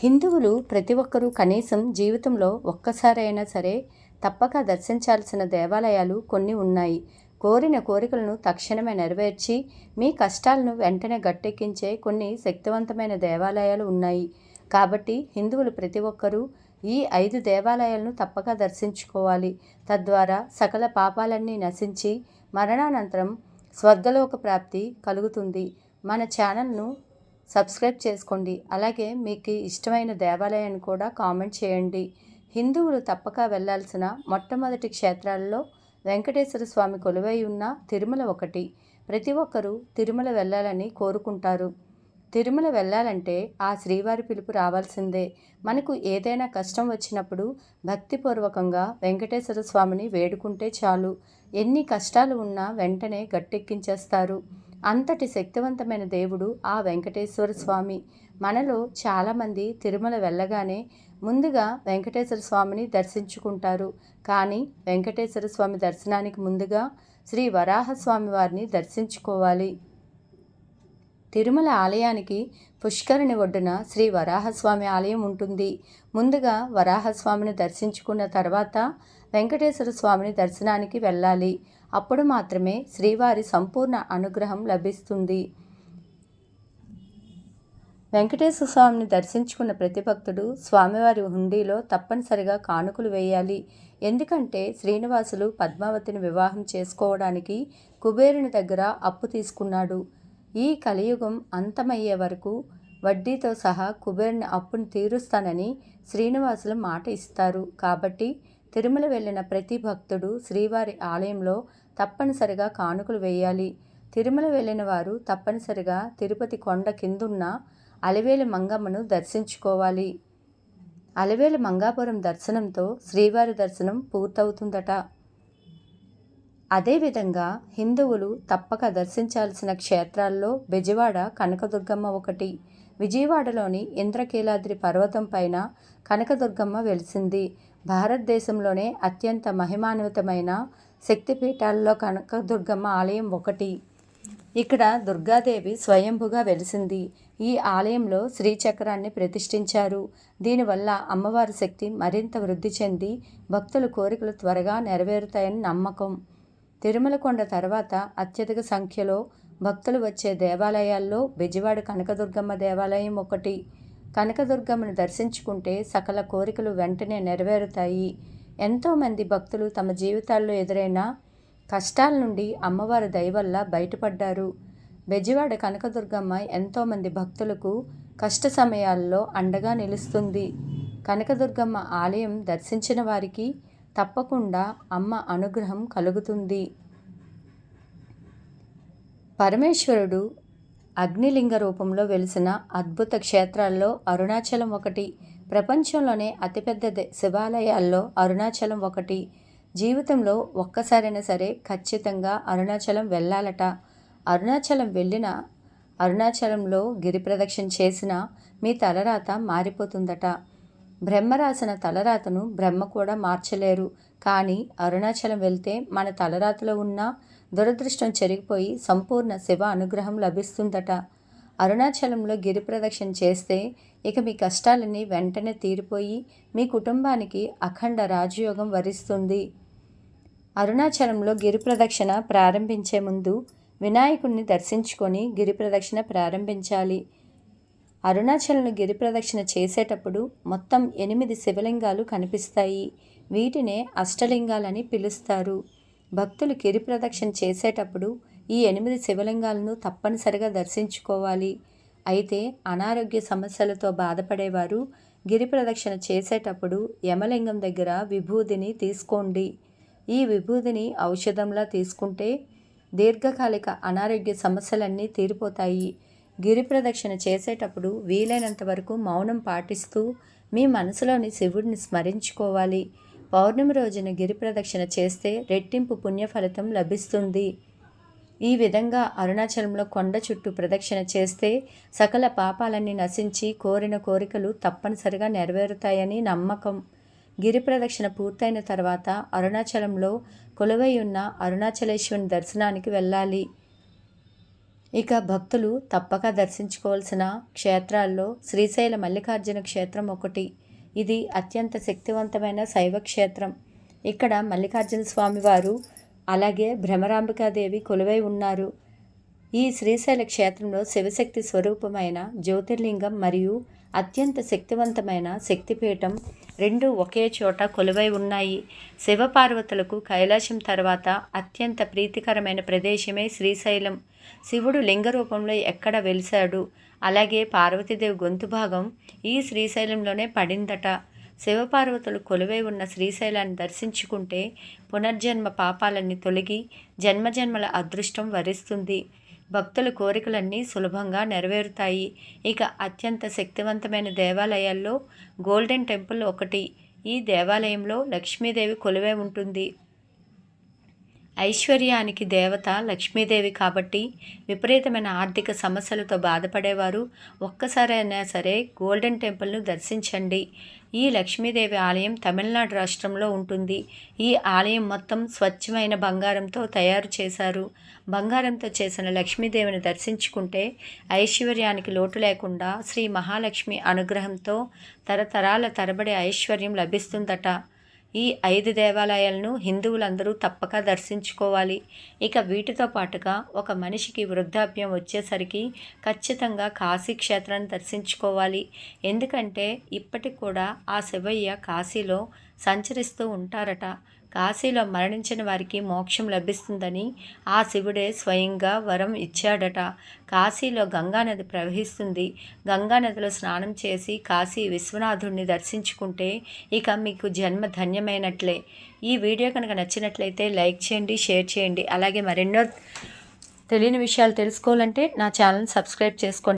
హిందువులు ప్రతి ఒక్కరూ కనీసం జీవితంలో ఒక్కసారైనా సరే తప్పక దర్శించాల్సిన దేవాలయాలు కొన్ని ఉన్నాయి. కోరిన కోరికలను తక్షణమే నెరవేర్చి మీ కష్టాలను వెంటనే గట్టెక్కించే కొన్ని శక్తివంతమైన దేవాలయాలు ఉన్నాయి. కాబట్టి హిందువులు ప్రతి ఒక్కరూ ఈ ఐదు దేవాలయాలను తప్పక దర్శించుకోవాలి. తద్వారా సకల పాపాలన్నీ నశించి మరణానంతరం స్వర్గలోక ప్రాప్తి కలుగుతుంది. మన ఛానల్ను సబ్స్క్రైబ్ చేసుకోండి. అలాగే మీకు ఇష్టమైన దేవాలయాన్ని కూడా కామెంట్ చేయండి. హిందువులు తప్పక వెళ్ళాల్సిన మొట్టమొదటి క్షేత్రాలలో వెంకటేశ్వర స్వామి కొలువై ఉన్న తిరుమల ఒకటి. ప్రతి ఒక్కరూ తిరుమల వెళ్ళాలని కోరుకుంటారు. తిరుమల వెళ్ళాలంటే ఆ శ్రీవారి పిలుపు రావాల్సిందే. మనకు ఏదైనా కష్టం వచ్చినప్పుడు భక్తిపూర్వకంగా వెంకటేశ్వర స్వామిని వేడుకుంటే చాలు. ఎన్ని కష్టాలు ఉన్నా వెంటనే గట్టెక్కించేస్తారు. అంతటి శక్తివంతమైన దేవుడు ఆ వెంకటేశ్వర స్వామి. మనలో చాలామంది తిరుమల వెళ్ళగానే ముందుగా వెంకటేశ్వర స్వామిని దర్శించుకుంటారు. కానీ వెంకటేశ్వర స్వామి దర్శనానికి ముందుగా శ్రీ వరాహస్వామి వారిని దర్శించుకోవాలి. తిరుమల ఆలయానికి పుష్కరిణి ఒడ్డున శ్రీ వరాహస్వామి ఆలయం ఉంటుంది. ముందుగా వరాహస్వామిని దర్శించుకున్న తర్వాత వెంకటేశ్వర స్వామిని దర్శనానికి వెళ్ళాలి. అప్పుడు మాత్రమే శ్రీవారి సంపూర్ణ అనుగ్రహం లభిస్తుంది. వెంకటేశ్వర స్వామిని దర్శించుకున్న ప్రతి భక్తుడు స్వామివారి హుండీలో తప్పనిసరిగా కానుకలు వేయాలి. ఎందుకంటే శ్రీనివాసులు పద్మావతిని వివాహం చేసుకోవడానికి కుబేరుని దగ్గర అప్పు తీసుకున్నాడు. ఈ కలియుగం అంతమయ్యే వరకు వడ్డీతో సహా కుబేరుని అప్పును తీరుస్తానని శ్రీనివాసులు మాట ఇస్తారు. కాబట్టి తిరుమల వెళ్ళిన ప్రతి భక్తుడు శ్రీవారి ఆలయంలో తప్పనిసరిగా కానుకలు వేయాలి. తిరుమల వెళ్ళిన వారు తప్పనిసరిగా తిరుపతి కొండ కిందున్న అలివేలు మంగమ్మను దర్శించుకోవాలి. అలివేలు మంగాపురం దర్శనంతో శ్రీవారి దర్శనం పూర్తవుతుందట. అదేవిధంగా హిందువులు తప్పక దర్శించాల్సిన క్షేత్రాల్లో బెజవాడ కనకదుర్గమ్మ ఒకటి విజయవాడలోని ఇంద్రకీలాద్రి పర్వతం పైన కనకదుర్గమ్మ వెలిసింది. భారతదేశంలోనే అత్యంత మహిమాన్వితమైన శక్తిపీఠాల్లో కనకదుర్గమ్మ ఆలయం ఒకటి. ఇక్కడ దుర్గాదేవి స్వయంభుగా వెలిసింది. ఈ ఆలయంలో శ్రీచక్రాన్ని ప్రతిష్ఠించారు. దీనివల్ల అమ్మవారి శక్తి మరింత వృద్ధి చెంది భక్తుల కోరికలు త్వరగా నెరవేరుతాయని నమ్మకం. తిరుమల కొండ తర్వాత అత్యధిక సంఖ్యలో భక్తులు వచ్చే దేవాలయాల్లో బెజవాడ కనకదుర్గమ్మ దేవాలయం ఒకటి. కనకదుర్గమ్మను దర్శించుకుంటే సకల కోరికలు వెంటనే నెరవేరుతాయి. ఎంతోమంది భక్తులు తమ జీవితాల్లో ఎదురైన కష్టాల నుండి అమ్మవారి దయవల్ల బయటపడ్డారు. బెజవాడ కనకదుర్గమ్మ ఎంతోమంది భక్తులకు కష్ట సమయాల్లో అండగా నిలుస్తుంది. కనకదుర్గమ్మ ఆలయం దర్శించిన వారికి తప్పకుండా అమ్మ అనుగ్రహం కలుగుతుంది. పరమేశ్వరుడు అగ్నిలింగ రూపంలో వెలిసిన అద్భుత క్షేత్రాల్లో అరుణాచలం ఒకటి ప్రపంచంలోనే అతిపెద్ద శివాలయాల్లో అరుణాచలం ఒకటి. జీవితంలో ఒక్కసారైనా సరే ఖచ్చితంగా అరుణాచలం వెళ్ళాలట. అరుణాచలం వెళ్ళిన అరుణాచలంలో గిరి ప్రదక్షిణ చేసిన మీ తలరాత మారిపోతుందట. బ్రహ్మ రాసిన తలరాతను బ్రహ్మ కూడా మార్చలేరు. కానీ అరుణాచలం వెళ్తే మన తలరాతలో ఉన్న దురదృష్టం చెరిగిపోయి సంపూర్ణ శివ అనుగ్రహం లభిస్తుందట. అరుణాచలంలో గిరి ప్రదక్షిణ చేస్తే ఇక మీ కష్టాలన్నీ వెంటనే తీరిపోయి మీ కుటుంబానికి అఖండ రాజయోగం వరిస్తుంది. అరుణాచలంలో గిరి ప్రదక్షిణ ప్రారంభించే ముందు వినాయకుడిని దర్శించుకొని గిరి ప్రదక్షిణ ప్రారంభించాలి. అరుణాచలను గిరి ప్రదక్షిణ చేసేటప్పుడు మొత్తం ఎనిమిది శివలింగాలు కనిపిస్తాయి. వీటినే అష్టలింగాలని పిలుస్తారు. భక్తులు గిరి ప్రదక్షిణ చేసేటప్పుడు ఈ ఎనిమిది శివలింగాలను తప్పనిసరిగా దర్శించుకోవాలి. అయితే అనారోగ్య సమస్యలతో బాధపడేవారు గిరి ప్రదక్షిణ చేసేటప్పుడు యమలింగం దగ్గర విభూదిని తీసుకోండి. ఈ విభూదిని ఔషధంలా తీసుకుంటే దీర్ఘకాలిక అనారోగ్య సమస్యలన్నీ తీరిపోతాయి. గిరి ప్రదక్షిణ చేసేటప్పుడు వీలైనంత వరకు మౌనం పాటిస్తూ మీ మనసులోని శివుడిని స్మరించుకోవాలి. పౌర్ణమి రోజున గిరి ప్రదక్షిణ చేస్తే రెట్టింపు పుణ్యఫలితం లభిస్తుంది. ఈ విధంగా అరుణాచలంలో కొండ చుట్టూ ప్రదక్షిణ చేస్తే సకల పాపాలన్నీ నశించి కోరిన కోరికలు తప్పనిసరిగా నెరవేరుతాయని నమ్మకం. గిరి ప్రదక్షిణ పూర్తయిన తర్వాత అరుణాచలంలో కొలువై ఉన్న అరుణాచలేశ్వరుని దర్శనానికి వెళ్ళాలి. ఇక భక్తులు తప్పక దర్శించుకోవాల్సిన క్షేత్రాల్లో శ్రీశైల మల్లికార్జున క్షేత్రం ఒకటి. ఇది అత్యంత శక్తివంతమైన శైవ క్షేత్రం ఇక్కడ మల్లికార్జున స్వామివారు అలాగే భ్రమరాంబికాదేవి కొలువై ఉన్నారు. ఈ శ్రీశైల క్షేత్రంలో శివశక్తి స్వరూపమైన జ్యోతిర్లింగం మరియు అత్యంత శక్తివంతమైన శక్తిపీఠం రెండు ఒకే చోట కొలువై ఉన్నాయి. శివపార్వతులకు కైలాసం తర్వాత అత్యంత ప్రీతికరమైన ప్రదేశమే శ్రీశైలం. శివుడు లింగ రూపంలో ఎక్కడ వెలిశాడు? అలాగే పార్వతీదేవి గొంతు భాగం ఈ శ్రీశైలంలోనే పడిందట. శివపార్వతులు కొలువై ఉన్న శ్రీశైలాన్ని దర్శించుకుంటే పునర్జన్మ పాపాలన్నీ తొలగి జన్మజన్మల అదృష్టం వరిస్తుంది. భక్తుల కోరికలన్నీ సులభంగా నెరవేరుతాయి. ఇక అత్యంత శక్తివంతమైన దేవాలయాల్లో గోల్డెన్ టెంపుల్ ఒకటి. ఈ దేవాలయంలో లక్ష్మీదేవి కొలువై ఉంటుంది. ఐశ్వర్యానికి దేవత లక్ష్మీదేవి కాబట్టి విపరీతమైన ఆర్థిక సమస్యలతో బాధపడేవారు. ఒక్కసారైనా సరే గోల్డెన్ టెంపుల్ను దర్శించండి. ఈ లక్ష్మీదేవి ఆలయం తమిళనాడు రాష్ట్రంలో ఉంటుంది. ఈ ఆలయం మొత్తం స్వచ్ఛమైన బంగారంతో తయారు చేశారు. బంగారంతో చేసిన లక్ష్మీదేవిని దర్శించుకుంటే ఐశ్వర్యానికి లోటు లేకుండా శ్రీ మహాలక్ష్మి అనుగ్రహంతో తరతరాల తరబడి ఐశ్వర్యం లభిస్తుందట. ఈ ఐదు దేవాలయాలను హిందువులందరూ తప్పక దర్శించుకోవాలి. ఇక వీటితో పాటుగా ఒక మనిషికి వృద్ధాప్యం వచ్చేసరికి ఖచ్చితంగా కాశీ క్షేత్రాన్ని దర్శించుకోవాలి. ఎందుకంటే ఇప్పటికి కూడా ఆ శివయ్య కాశీలో సంచరిస్తూ ఉంటారట. కాశీలో మరణించిన వారికి మోక్షం లభిస్తుందని ఆ శివుడే స్వయంగా వరం ఇచ్చాడట. కాశీలో గంగానది ప్రవహిస్తుంది. గంగానదిలో స్నానం చేసి కాశీ విశ్వనాథుడిని దర్శించుకుంటే ఇక మీకు జన్మ ధన్యమైనట్లే. ఈ వీడియో కనుక నచ్చినట్లయితే లైక్ చేయండి షేర్ చేయండి. అలాగే మరెన్నో తెలియని విషయాలు తెలుసుకోవాలంటే నా ఛానల్ సబ్స్క్రైబ్ చేసుకోండి.